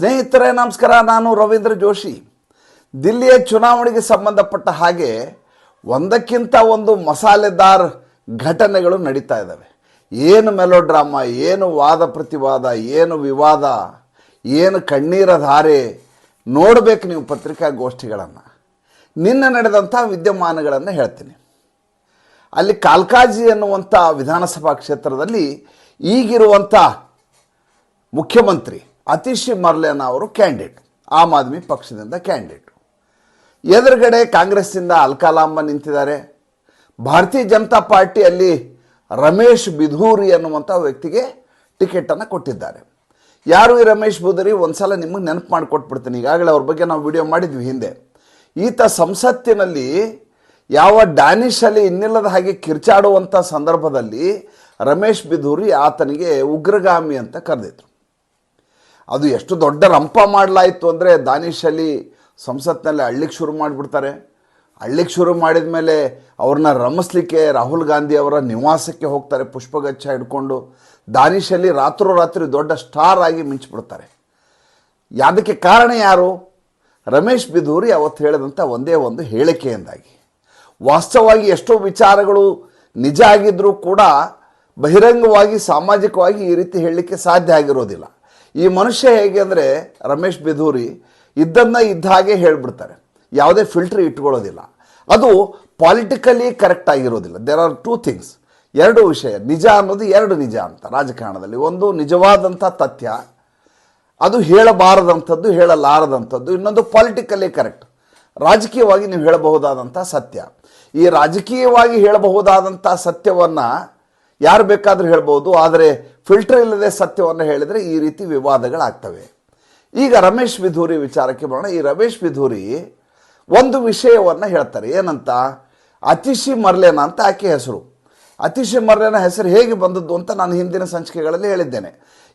ಸ್ನೇಹಿತರೆ, ನಮಸ್ಕಾರ. ನಾನು ರವೀಂದ್ರ ಜೋಶಿ. ದಿಲ್ಲಿಯ ಚುನಾವಣೆಗೆ ಸಂಬಂಧಪಟ್ಟ ಹಾಗೆ ಒಂದಕ್ಕಿಂತ ಒಂದು ಮಸಾಲೆದಾರ್ ಘಟನೆಗಳು ನಡೀತಾ ಇದ್ದಾವೆ. ಏನು ಮೆಲೋಡ್ರಾಮಾ, ಏನು ವಾದ ಪ್ರತಿವಾದ, ಏನು ವಿವಾದ, ಏನು ಕಣ್ಣೀರ ಧಾರೆ, ನೋಡಬೇಕು ನೀವು ಪತ್ರಿಕಾಗೋಷ್ಠಿಗಳನ್ನು. ನಿನ್ನೆ ನಡೆದಂಥ ವಿದ್ಯಮಾನಗಳನ್ನು ಹೇಳ್ತೀನಿ. ಅಲ್ಲಿ ಕಾಲ್ಕಾಜಿ ಎನ್ನುವಂಥ ವಿಧಾನಸಭಾ ಕ್ಷೇತ್ರದಲ್ಲಿ ಈಗಿರುವಂಥ ಮುಖ್ಯಮಂತ್ರಿ ಅತಿಶಿ ಮರ್ಲೇನ ಅವರು ಕ್ಯಾಂಡಿಡೇಟ್ ಆಮ್ ಆದ್ಮಿ ಪಕ್ಷದಿಂದ ಕ್ಯಾಂಡಿಡೇಟ್ ಎದುರುಗಡೆ ಕಾಂಗ್ರೆಸ್ಸಿಂದ ಅಲ್ಕಾಲಾಂಬ ನಿಂತಿದ್ದಾರೆ. ಭಾರತೀಯ ಜನತಾ ಪಾರ್ಟಿಯಲ್ಲಿ ರಮೇಶ್ ಬಿಧೂರಿ ಅನ್ನುವಂಥ ವ್ಯಕ್ತಿಗೆ ಟಿಕೆಟನ್ನು ಕೊಟ್ಟಿದ್ದಾರೆ. ಯಾರು ಈ ರಮೇಶ್ ಬಿಧೂರಿ? ಒಂದ್ಸಲ ನಿಮಗೆ ನೆನಪು ಮಾಡಿಕೊಟ್ಬಿಡ್ತೀನಿ. ಈಗಾಗಲೇ ಅವ್ರ ಬಗ್ಗೆ ನಾವು ವಿಡಿಯೋ ಮಾಡಿದ್ವಿ ಹಿಂದೆ. ಈತ ಸಂಸತ್ತಿನಲ್ಲಿ ಯಾವ ಡ್ಯಾನಿಷಲ್ಲಿ ಇನ್ನಿಲ್ಲದ ಹಾಗೆ ಕಿರ್ಚಾಡುವಂಥ ಸಂದರ್ಭದಲ್ಲಿ ರಮೇಶ್ ಬಿಧೂರಿ ಆತನಿಗೆ ಉಗ್ರಗಾಮಿ ಅಂತ ಕರೆದಿದ್ರು. ಅದು ಎಷ್ಟು ದೊಡ್ಡ ರಂಪ ಮಾಡಲಾಯಿತು ಅಂದರೆ ದಾನಿಶ್ ಅಲಿ ಸಂಸತ್ನಲ್ಲಿ ಹಳ್ಳಿಗೆ ಶುರು ಮಾಡಿಬಿಡ್ತಾರೆ. ಹಳ್ಳಿಗೆ ಶುರು ಮಾಡಿದ ಮೇಲೆ ಅವ್ರನ್ನ ರಮಿಸ್ಲಿಕ್ಕೆ ರಾಹುಲ್ ಗಾಂಧಿ ಅವರ ನಿವಾಸಕ್ಕೆ ಹೋಗ್ತಾರೆ ಪುಷ್ಪಗಚ್ಚ ಹಿಡ್ಕೊಂಡು. ದಾನಿಶ್ ಅಲಿ ರಾತ್ರೋರಾತ್ರಿ ದೊಡ್ಡ ಸ್ಟಾರ್ ಆಗಿ ಮಿಂಚಿಬಿಡ್ತಾರೆ. ಅದಕ್ಕೆ ಕಾರಣ ಯಾರು? ರಮೇಶ್ ಬಿದೂರಿ ಅವತ್ತು ಹೇಳಿದಂಥ ಒಂದೇ ಒಂದು ಹೇಳಿಕೆಯಿಂದಾಗಿ. ವಾಸ್ತವವಾಗಿ ಎಷ್ಟೋ ವಿಚಾರಗಳು ನಿಜ ಆಗಿದ್ದರೂ ಕೂಡ ಬಹಿರಂಗವಾಗಿ, ಸಾಮಾಜಿಕವಾಗಿ ಈ ರೀತಿ ಹೇಳಲಿಕ್ಕೆ ಸಾಧ್ಯ ಆಗಿರೋದಿಲ್ಲ. ಈ ಮನುಷ್ಯ ಹೇಗೆ ಅಂದರೆ ರಮೇಶ್ ಬಿಧೂರಿ ಇದ್ದನ್ನು ಇದ್ದ ಹಾಗೆ ಹೇಳಿಬಿಡ್ತಾರೆ. ಯಾವುದೇ ಫಿಲ್ಟ್ರ್ ಇಟ್ಕೊಳ್ಳೋದಿಲ್ಲ. ಅದು ಪಾಲಿಟಿಕಲಿ ಕರೆಕ್ಟ್ ಆಗಿರೋದಿಲ್ಲ. ದೇರ್ ಆರ್ ಟೂ ಥಿಂಗ್ಸ್ ಎರಡು ವಿಷಯ, ನಿಜ ಅನ್ನೋದು ಎರಡು ನಿಜ ಅಂತ ರಾಜಕಾರಣದಲ್ಲಿ. ಒಂದು ನಿಜವಾದಂಥ ತಥ್ಯ, ಅದು ಹೇಳಬಾರದಂಥದ್ದು, ಹೇಳಲಾರದಂಥದ್ದು, ಇನ್ನೊಂದು ಪಾಲಿಟಿಕಲಿ ಕರೆಕ್ಟ್ ರಾಜಕೀಯವಾಗಿ ನೀವು ಹೇಳಬಹುದಾದಂಥ ಸತ್ಯ. ಈ ರಾಜಕೀಯವಾಗಿ ಹೇಳಬಹುದಾದಂಥ ಸತ್ಯವನ್ನು ಯಾರು ಬೇಕಾದರೂ ಹೇಳ್ಬೋದು, ಆದರೆ ಫಿಲ್ಟರ್ ಇಲ್ಲದೆ ಸತ್ಯವನ್ನು ಹೇಳಿದರೆ ಈ ರೀತಿ ವಿವಾದಗಳಾಗ್ತವೆ. ಈಗ ರಮೇಶ್ ವಿಧೂರಿ ವಿಚಾರಕ್ಕೆ ಬರೋಣ. ಈ ರಮೇಶ್ ವಿಧೂರಿ ಒಂದು ವಿಷಯವನ್ನು ಹೇಳ್ತಾರೆ. ಏನಂತ? ಅತಿಶಿ ಮರ್ಲೇನ ಅಂತ ಆಕೆ ಹೆಸರು. ಅತಿಶಿ ಮರ್ಲೇನ ಹೆಸರು ಹೇಗೆ ಬಂದದ್ದು ಅಂತ ನಾನು ಹಿಂದಿನ ಸಂಚಿಕೆಗಳಲ್ಲಿ ಹೇಳಿದ್ದೇನೆ.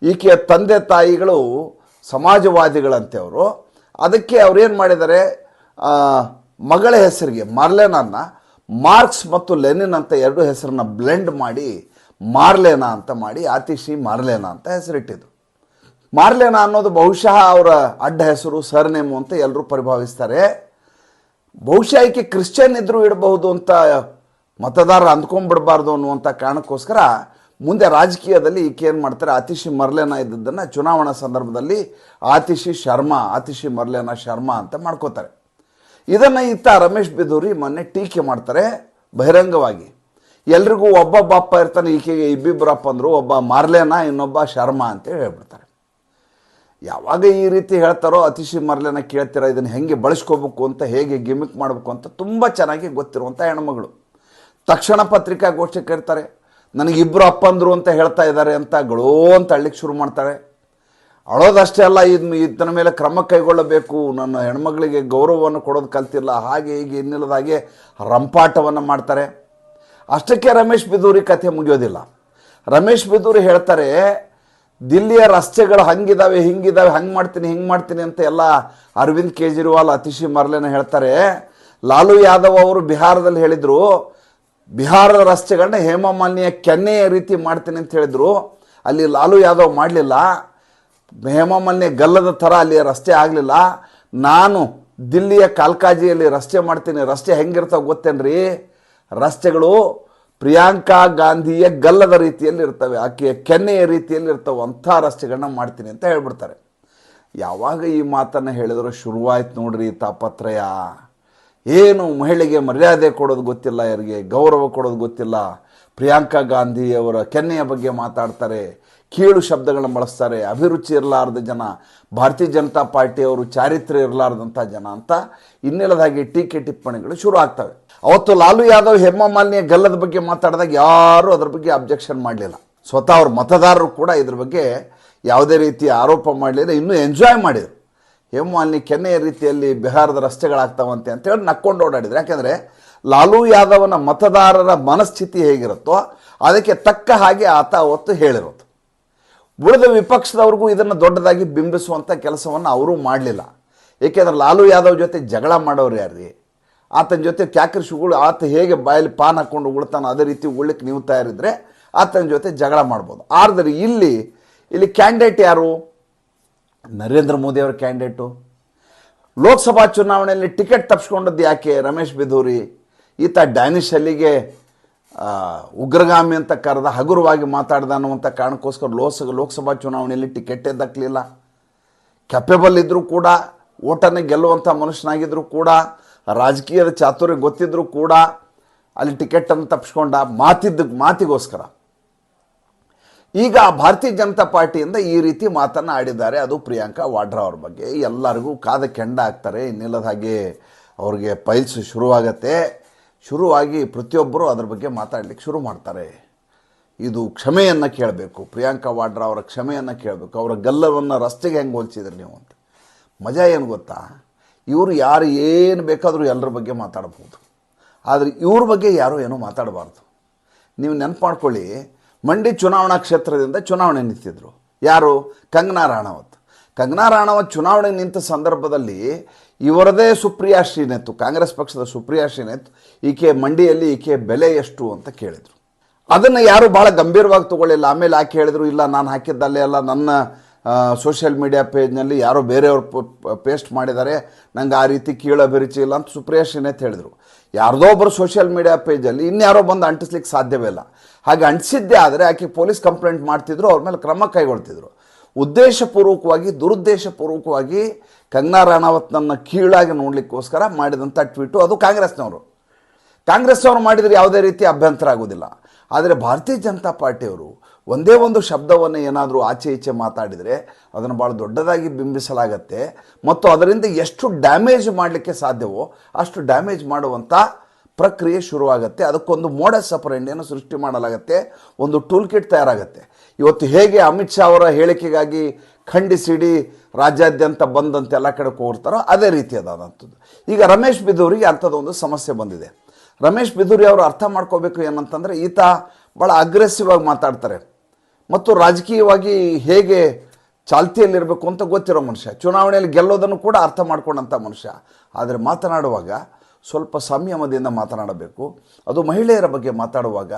ಈಕೆಯ ತಂದೆ ತಾಯಿಗಳು ಸಮಾಜವಾದಿಗಳಂತೆ ಅವರು. ಅದಕ್ಕೆ ಅವ್ರೇನು ಮಾಡಿದ್ದಾರೆ? ಮಗಳ ಹೆಸರಿಗೆ ಮರ್ಲೇನನ್ನು ಮಾರ್ಕ್ಸ್ ಮತ್ತು ಲೆನಿನ್ ಅಂತ ಎರಡು ಹೆಸರನ್ನ ಬ್ಲೆಂಡ್ ಮಾಡಿ ಮಾರ್ಲೇನಾ ಅಂತ ಮಾಡಿ ಆತಿಶಿ ಮಾರ್ಲೇನಾ ಅಂತ ಹೆಸರಿಟ್ಟಿದ್ರು ಮಾರ್ಲೇನಾ ಅನ್ನೋದು ಬಹುಶಃ ಅವರ ಅಡ್ಡ ಹೆಸರು, ಸರ್ನೇಮು ಅಂತ ಎಲ್ಲರೂ ಪರಿಭಾವಿಸ್ತಾರೆ. ಬಹುಶಃ ಈಕೆ ಕ್ರಿಶ್ಚಿಯನ್ ಇದ್ದರೂ ಇಡಬಹುದು ಅಂತ ಮತದಾರರು ಅಂದ್ಕೊಂಡ್ಬಿಡಬಾರ್ದು ಅನ್ನುವಂಥ ಕಾರಣಕ್ಕೋಸ್ಕರ ಮುಂದೆ ರಾಜಕೀಯದಲ್ಲಿ ಈಕೆ ಏನು ಮಾಡ್ತಾರೆ ಆತಿಶಿ ಮರ್ಲೇನ ಇದ್ದದ್ದನ್ನು ಚುನಾವಣಾ ಸಂದರ್ಭದಲ್ಲಿ ಆತಿಶಿ ಶರ್ಮಾ ಆತಿಶಿ ಮರ್ಲೇನ ಶರ್ಮಾ ಅಂತ ಮಾಡ್ಕೋತಾರೆ. ಇದನ್ನು ಈತ ರಮೇಶ್ ಬಿದೂರಿ ಮೊನ್ನೆ ಟೀಕೆ ಮಾಡ್ತಾರೆ ಬಹಿರಂಗವಾಗಿ. ಎಲ್ರಿಗೂ ಒಬ್ಬೊಬ್ಬ ಅಪ್ಪ ಇರ್ತಾನೆ, ಈಕೆಗೆ ಇಬ್ಬಿಬ್ಬರಪ್ಪ ಅಂದರು, ಒಬ್ಬ ಮರ್ಲೇನ, ಇನ್ನೊಬ್ಬ ಶರ್ಮಾ ಅಂತ ಹೇಳ್ಬಿಡ್ತಾರೆ. ಯಾವಾಗ ಈ ರೀತಿ ಹೇಳ್ತಾರೋ ಅತಿಶಿ ಮರ್ಲೆನ ಕೇಳ್ತೀರ, ಇದನ್ನು ಹೆಂಗೆ ಬಳಸ್ಕೋಬೇಕು ಅಂತ, ಹೇಗೆ ಗಿಮಿಕ್ ಮಾಡಬೇಕು ಅಂತ ತುಂಬ ಚೆನ್ನಾಗಿ ಗೊತ್ತಿರುವಂಥ ಹೆಣ್ಮಗಳು. ತಕ್ಷಣ ಪತ್ರಿಕಾಗೋಷ್ಠಿ ಕೇಳ್ತಾರೆ ನನಗಿಬ್ಬರು ಅಪ್ಪಂದರು ಅಂತ ಹೇಳ್ತಾ ಇದ್ದಾರೆ ಅಂತ ಗಳೋ ಅಂತ ಅಳ್ಳಿಕ್ಕೆ ಶುರು ಮಾಡ್ತಾರೆ. ಅಳೋದಷ್ಟೇ ಅಲ್ಲ ಇದು ಇದನ್ನ ಮೇಲೆ ಕ್ರಮ ಕೈಗೊಳ್ಳಬೇಕು. ನನ್ನ ಹೆಣ್ಮಗಳಿಗೆ ಗೌರವವನ್ನು ಕೊಡೋದು ಕಲ್ತಿಲ್ಲ, ಹಾಗೆ ಹೀಗೆ ಇನ್ನಿಲ್ಲದಾಗೆ ರಂಪಾಟವನ್ನು ಮಾಡ್ತಾರೆ. ಅಷ್ಟಕ್ಕೆ ರಮೇಶ್ ಬಿದೂರಿ ಕಥೆ ಮುಗಿಯೋದಿಲ್ಲ. ರಮೇಶ್ ಬಿದೂರಿ ಹೇಳ್ತಾರೆ, ದಿಲ್ಲಿಯ ರಸ್ತೆಗಳು ಹಂಗಿದಾವೆ, ಹಿಂಗಿದಾವೆ, ಹಂಗೆ ಮಾಡ್ತೀನಿ, ಹಿಂಗೆ ಮಾಡ್ತೀನಿ ಅಂತ ಎಲ್ಲ ಅರವಿಂದ್ ಕೇಜ್ರಿವಾಲ್, ಅತಿಶಿ ಮರ್ಲೆನ ಹೇಳ್ತಾರೆ. ಲಾಲು ಯಾದವ್ ಅವರು ಬಿಹಾರದಲ್ಲಿ ಹೇಳಿದರು, ಬಿಹಾರದ ರಸ್ತೆಗಳನ್ನ ಹೇಮಮಾಲಿನಿಯ ಕೆನ್ನೆಯ ರೀತಿ ಮಾಡ್ತೀನಿ ಅಂತ ಹೇಳಿದರು. ಅಲ್ಲಿ ಲಾಲು ಯಾದವ್ ಮಾಡಲಿಲ್ಲ. ಹೇಮಮಾಲಿನಿಯ ಗಲ್ಲದ ಥರ ಅಲ್ಲಿ ರಸ್ತೆ ಆಗಲಿಲ್ಲ. ನಾನು ದಿಲ್ಲಿಯ ಕಾಲ್ಕಾಜಿಯಲ್ಲಿ ರಸ್ತೆ ಮಾಡ್ತೀನಿ, ರಸ್ತೆ ಹೆಂಗಿರ್ತಾವೆ ಗೊತ್ತೇನ್ರಿ? ರಸ್ತೆಗಳು ಪ್ರಿಯಾಂಕಾ ಗಾಂಧಿಯ ಗಲ್ಲದ ರೀತಿಯಲ್ಲಿ ಇರ್ತವೆ ಆಕೆಯ ಕೆನ್ನೆಯ ರೀತಿಯಲ್ಲಿ ಇರ್ತವೆ ಅಂಥ ರಸ್ತೆಗಳನ್ನ ಮಾಡ್ತೀನಿ ಅಂತ ಹೇಳ್ಬಿಡ್ತಾರೆ. ಯಾವಾಗ ಈ ಮಾತನ್ನು ಹೇಳಿದ್ರು ಶುರುವಾಯ್ತು ನೋಡ್ರಿ ತಾಪತ್ರಯ. ಏನು ಮಹಿಳೆಗೆ ಮರ್ಯಾದೆ ಕೊಡೋದು ಗೊತ್ತಿಲ್ಲ ಇವರಿಗೆ ಗೌರವ ಕೊಡೋದು ಗೊತ್ತಿಲ್ಲ. ಪ್ರಿಯಾಂಕಾ ಗಾಂಧಿಯವರ ಕೆನ್ನೆಯ ಬಗ್ಗೆ ಮಾತಾಡ್ತಾರೆ. ಕೀಳು ಶಬ್ದಗಳನ್ನ ಬಳಸ್ತಾರೆ. ಅಭಿರುಚಿ ಇರಲಾರ್ದ ಜನ, ಭಾರತೀಯ ಜನತಾ ಪಾರ್ಟಿಯವರು ಚಾರಿತ್ರ್ಯ ಇರಲಾರ್ದಂಥ ಜನ ಅಂತ ಇನ್ನೆಲ್ಲದಾಗಿ ಟೀಕೆ ಟಿಪ್ಪಣಿಗಳು ಶುರು ಆಗ್ತವೆ. ಅವತ್ತು ಲಾಲು ಯಾದವ್ ಹೆಮ್ಮಮಾಲಿನಿಯ ಗಲ್ಲದ ಬಗ್ಗೆ ಮಾತಾಡಿದಾಗ ಯಾರೂ ಅದರ ಬಗ್ಗೆ ಅಬ್ಜೆಕ್ಷನ್ ಮಾಡಲಿಲ್ಲ. ಸ್ವತಃ ಅವ್ರ ಮತದಾರರು ಕೂಡ ಇದ್ರ ಬಗ್ಗೆ ಯಾವುದೇ ರೀತಿಯ ಆರೋಪ ಮಾಡಲಿಲ್ಲ, ಇನ್ನೂ ಎಂಜಾಯ್ ಮಾಡಿದರು. ಹೇಮಾಲಿನಿ ಕೆನ್ನೆಯ ರೀತಿಯಲ್ಲಿ ಬಿಹಾರದ ರಸ್ತೆಗಳಾಗ್ತಾವಂತೆ ಅಂತೇಳಿ ನಕ್ಕೊಂಡು ಓಡಾಡಿದ್ರು. ಯಾಕೆಂದರೆ ಲಾಲು ಯಾದವನ ಮತದಾರರ ಮನಸ್ಥಿತಿ ಹೇಗಿರುತ್ತೋ ಅದಕ್ಕೆ ತಕ್ಕ ಹಾಗೆ ಆತ ಅವತ್ತು ಹೇಳಿರೋದು. ಉಳಿದ ವಿಪಕ್ಷದವ್ರಿಗೂ ಇದನ್ನು ದೊಡ್ಡದಾಗಿ ಬಿಂಬಿಸುವಂಥ ಕೆಲಸವನ್ನು ಅವರೂ ಮಾಡಲಿಲ್ಲ. ಏಕೆಂದರೆ ಲಾಲು ಯಾದವ್ ಜೊತೆ ಜಗಳ ಮಾಡೋರು ಯಾರ್ರಿ ಆತನ ಜೊತೆ ಕ್ಯಾಕರ್ಶುಗಳು ಆತ ಹೇಗೆ ಬಾಯಲ್ಲಿ ಪಾನ್ ಹಾಕ್ಕೊಂಡು ಉಳ್ತಾನೋ ಅದೇ ರೀತಿ ಉಳ್ಳಿಕ್ಕೆ ನೀವು ತಯಾರಿದ್ರೆ ಆತನ ಜೊತೆ ಜಗಳ ಮಾಡ್ಬೋದು. ಆದರೆ ಇಲ್ಲಿ ಇಲ್ಲಿ ಕ್ಯಾಂಡಿಡೇಟ್ ಯಾರು? ನರೇಂದ್ರ ಮೋದಿ ಅವರ ಕ್ಯಾಂಡಿಡೇಟು ಲೋಕಸಭಾ ಚುನಾವಣೆಯಲ್ಲಿ ಟಿಕೆಟ್ ತಪ್ಪಿಸ್ಕೊಂಡದ್ದು ಯಾಕೆ? ರಮೇಶ್ ಬಿದೂರಿ. ಈತ ಡ್ಯಾನಿಶ್ ಅಲ್ಲಿಗೆ ಉಗ್ರಗಾಮಿ ಅಂತ ಕರೆದ ಹಗುರವಾಗಿ ಮಾತಾಡ್ದ ಅನ್ನುವಂಥ ಕಾರಣಕ್ಕೋಸ್ಕರ ಲೋಕಸ ಲೋಕಸಭಾ ಚುನಾವಣೆಯಲ್ಲಿ ಟಿಕೆಟ್ ದಕ್ಕಲಿಲ್ಲ. ಕೆಪೆಬಲ್ ಇದ್ದರೂ ಕೂಡ, ಓಟನ್ನು ಗೆಲ್ಲುವಂಥ ಮನುಷ್ಯನಾಗಿದ್ದರೂ ಕೂಡ, ರಾಜಕೀಯದ ಚಾತುರ್ಯ ಗೊತ್ತಿದ್ದರೂ ಕೂಡ, ಅಲ್ಲಿ ಟಿಕೆಟನ್ನು ತಪ್ಪಿಸ್ಕೊಂಡ ಮಾತಿದ್ದ, ಮಾತಿಗೋಸ್ಕರ. ಈಗ ಭಾರತೀಯ ಜನತಾ ಪಾರ್ಟಿಯಿಂದ ಈ ರೀತಿ ಮಾತನ್ನು ಆಡಿದ್ದಾರೆ. ಅದು ಪ್ರಿಯಾಂಕಾ ವಾಡ್ರಾ ಅವ್ರ ಬಗ್ಗೆ. ಎಲ್ಲರಿಗೂ ಕಾದ ಕೆಂಡ ಆಗ್ತಾರೆ. ಇನ್ನಿಲ್ಲದ ಹಾಗೆ ಅವ್ರಿಗೆ ಪೈಲ್ಸ್ ಶುರುವಾಗತ್ತೆ. ಶುರುವಾಗಿ ಪ್ರತಿಯೊಬ್ಬರು ಅದರ ಬಗ್ಗೆ ಮಾತಾಡಲಿಕ್ಕೆ ಶುರು ಮಾಡ್ತಾರೆ. ಇದು ಕ್ಷಮೆಯನ್ನು ಕೇಳಬೇಕು. ಪ್ರಿಯಾಂಕಾ ವಾಡ್ರಾ ಅವರ ಕ್ಷಮೆಯನ್ನು ಕೇಳಬೇಕು. ಅವರ ಗಲ್ಲವನ್ನು ರಸ್ತೆಗೆ ಹೆಂಗೆ ಹೋಲ್ಸಿದ್ರಿ ನೀವು ಅಂತ. ಮಜಾ ಏನು ಗೊತ್ತಾ? ಇವರು ಯಾರು ಏನು ಬೇಕಾದರೂ ಎಲ್ಲರ ಬಗ್ಗೆ ಮಾತಾಡ್ಬೋದು. ಆದರೆ ಇವ್ರ ಬಗ್ಗೆ ಯಾರೂ ಏನೂ ಮಾತಾಡಬಾರ್ದು. ನೀವು ನೆನಪು ಮಾಡ್ಕೊಳ್ಳಿ ಮಂಡಿ ಚುನಾವಣಾ ಕ್ಷೇತ್ರದಿಂದ ಚುನಾವಣೆ ನಿಂತಿದ್ರು. ಯಾರು? ಕಂಗನಾ ರಾಣಾವತ್. ಕಂಗನಾ ರಾಣಾವತ್ ಚುನಾವಣೆ ನಿಂತ ಸಂದರ್ಭದಲ್ಲಿ ಇವರದೇ ಸುಪ್ರಿಯಾ ಶ್ರೀನೆತ್ತು, ಕಾಂಗ್ರೆಸ್ ಪಕ್ಷದ ಸುಪ್ರಿಯಾ ಶ್ರೀನೆತ್ತು, ಈಕೆ ಮಂಡಿಯಲ್ಲಿ ಈಕೆ ಬೆಲೆ ಎಷ್ಟು ಅಂತ ಕೇಳಿದರು. ಅದನ್ನು ಯಾರು ಭಾಳ ಗಂಭೀರವಾಗಿ ತಗೊಳ್ಳಿಲ್ಲ. ಆಮೇಲೆ ಆಕೆ ಹೇಳಿದ್ರು, ಇಲ್ಲ, ನಾನು ಹಾಕಿದ್ದಲ್ಲೇ ಅಲ್ಲ, ನನ್ನ ಸೋಷಿಯಲ್ ಮೀಡಿಯಾ ಪೇಜ್ನಲ್ಲಿ ಯಾರೋ ಬೇರೆಯವರು ಪೇಸ್ಟ್ ಮಾಡಿದ್ದಾರೆ, ನಂಗೆ ಆ ರೀತಿ ಕೀಳು ಅಭಿರುಚಿ ಇಲ್ಲ ಅಂತ ಸುಪ್ರಿಯಾ ಶ್ರೀನೇತ್ ಹೇಳಿದರು. ಯಾರ್ದೋ ಒಬ್ಬರು ಸೋಷಿಯಲ್ ಮೀಡಿಯಾ ಪೇಜಲ್ಲಿ ಇನ್ಯಾರೋ ಬಂದು ಅಂಟಿಸ್ಲಿಕ್ಕೆ ಸಾಧ್ಯವೇ ಇಲ್ಲ. ಹಾಗೆ ಅಂಟಿಸಿದ್ದೇ ಆದರೆ ಆಕೆ ಪೊಲೀಸ್ ಕಂಪ್ಲೇಂಟ್ ಮಾಡ್ತಿದ್ರು, ಅವ್ರ ಮೇಲೆ ಕ್ರಮ ಕೈಗೊಳ್ತಿದ್ರು. ಉದ್ದೇಶಪೂರ್ವಕವಾಗಿ, ದುರುದ್ದೇಶಪೂರ್ವಕವಾಗಿ ಕಂಗನಾ ರಾಣಾವತ್ನನ್ನು ಕೀಳಾಗಿ ನೋಡಲಿಕ್ಕೋಸ್ಕರ ಮಾಡಿದಂಥ ಟ್ವೀಟು ಅದು ಕಾಂಗ್ರೆಸ್ನವರು. ಕಾಂಗ್ರೆಸ್ನವರು ಮಾಡಿದರೆ ಯಾವುದೇ ರೀತಿ ಅಭ್ಯಂತರ ಆಗೋದಿಲ್ಲ ಆದರೆ ಭಾರತೀಯ ಜನತಾ ಪಾರ್ಟಿಯವರು ಒಂದೇ ಒಂದು ಶಬ್ದವನ್ನು ಏನಾದರೂ ಆಚೆ ಈಚೆ ಮಾತಾಡಿದರೆ ಅದನ್ನು ಭಾಳ ದೊಡ್ಡದಾಗಿ ಬಿಂಬಿಸಲಾಗತ್ತೆ. ಮತ್ತು ಅದರಿಂದ ಎಷ್ಟು ಡ್ಯಾಮೇಜ್ ಮಾಡಲಿಕ್ಕೆ ಸಾಧ್ಯವೋ ಅಷ್ಟು ಡ್ಯಾಮೇಜ್ ಮಾಡುವಂಥ ಪ್ರಕ್ರಿಯೆ ಶುರುವಾಗುತ್ತೆ. ಅದಕ್ಕೊಂದು ಮೋಡ ಸಪರೆಂಡಿಯನ್ನು ಸೃಷ್ಟಿ ಮಾಡಲಾಗತ್ತೆ. ಒಂದು ಟೂಲ್ ಕಿಟ್ ತಯಾರಾಗುತ್ತೆ. ಇವತ್ತು ಹೇಗೆ ಅಮಿತ್ ಶಾ ಅವರ ಹೇಳಿಕೆಗಾಗಿ ಖಂಡಿಸಿಡಿ ರಾಜ್ಯಾದ್ಯಂತ ಬಂದಂತೆ ಎಲ್ಲ ಕಡೆ ಕೋರ್ತಾರೋ ಅದೇ ರೀತಿಯದಾದಂಥದ್ದು ಈಗ ರಮೇಶ್ ಬಿದೂರಿಗೆ ಅಂಥದ್ದೊಂದು ಸಮಸ್ಯೆ ಬಂದಿದೆ. ರಮೇಶ್ ಬಿದೂರಿ ಅವರು ಅರ್ಥ ಮಾಡ್ಕೋಬೇಕು ಏನಂತಂದರೆ ಈತ ಭಾಳ ಅಗ್ರೆಸಿವ್ ಆಗಿ ಮಾತಾಡ್ತಾರೆ. ಮತ್ತು ರಾಜಕೀಯವಾಗಿ ಹೇಗೆ ಚಾಲ್ತಿಯಲ್ಲಿರಬೇಕು ಅಂತ ಗೊತ್ತಿರೋ ಮನುಷ್ಯ. ಚುನಾವಣೆಯಲ್ಲಿ ಗೆಲ್ಲೋದನ್ನು ಕೂಡ ಅರ್ಥ ಮಾಡ್ಕೊಂಡಂಥ ಮನುಷ್ಯ. ಆದರೆ ಮಾತನಾಡುವಾಗ ಸ್ವಲ್ಪ ಸಂಯಮದಿಂದ ಮಾತನಾಡಬೇಕು. ಅದು ಮಹಿಳೆಯರ ಬಗ್ಗೆ ಮಾತಾಡುವಾಗ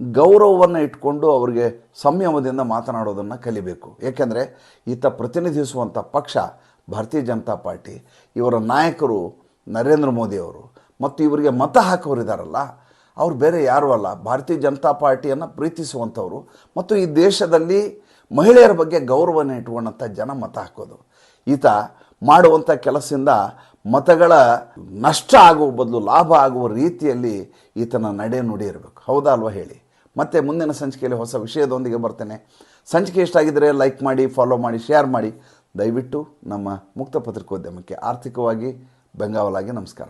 ಗೌರವವನ್ನು ಇಟ್ಕೊಂಡು ಅವರಿಗೆ ಸಂಯಮದಿಂದ ಮಾತನಾಡೋದನ್ನು ಕಲಿಬೇಕು. ಏಕೆಂದರೆ ಈತ ಪ್ರತಿನಿಧಿಸುವಂಥ ಪಕ್ಷ ಭಾರತೀಯ ಜನತಾ ಪಾರ್ಟಿ, ಇವರ ನಾಯಕರು ನರೇಂದ್ರ ಮೋದಿಯವರು ಮತ್ತು ಇವರಿಗೆ ಮತ ಹಾಕೋರಿದ್ದಾರಲ್ಲ ಅವ್ರು ಬೇರೆ ಯಾರೂ ಅಲ್ಲ. ಭಾರತೀಯ ಜನತಾ ಪಾರ್ಟಿಯನ್ನು ಪ್ರೀತಿಸುವಂಥವ್ರು ಮತ್ತು ಈ ದೇಶದಲ್ಲಿ ಮಹಿಳೆಯರ ಬಗ್ಗೆ ಗೌರವನ ಇಟ್ಕೊಂಡಂಥ ಜನ ಮತ ಹಾಕೋದು. ಈತ ಮಾಡುವಂಥ ಕೆಲಸದಿಂದ ಮತಗಳ ನಷ್ಟ ಆಗುವ ಬದಲು ಲಾಭ ಆಗುವ ರೀತಿಯಲ್ಲಿ ಈತನ ನಡೆ ನುಡಿ ಇರಬೇಕು. ಹೌದಾ ಅಲ್ವಾ ಹೇಳಿ? ಮತ್ತೆ ಮುಂದಿನ ಸಂಚಿಕೆಯಲ್ಲಿ ಹೊಸ ವಿಷಯದೊಂದಿಗೆ ಬರ್ತೇನೆ. ಸಂಚಿಕೆ ಇಷ್ಟ ಆಗಿದ್ದರೆ ಲೈಕ್ ಮಾಡಿ ಫಾಲೋ ಮಾಡಿ ಶೇರ್ ಮಾಡಿ. ದಯವಿಟ್ಟು ನಮ್ಮ ಮುಕ್ತ ಪತ್ರಿಕೋದ್ಯಮಕ್ಕೆ ಆರ್ಥಿಕವಾಗಿ ಬೆಂಗಾವಲಾಗಿ ನಮಸ್ಕಾರ.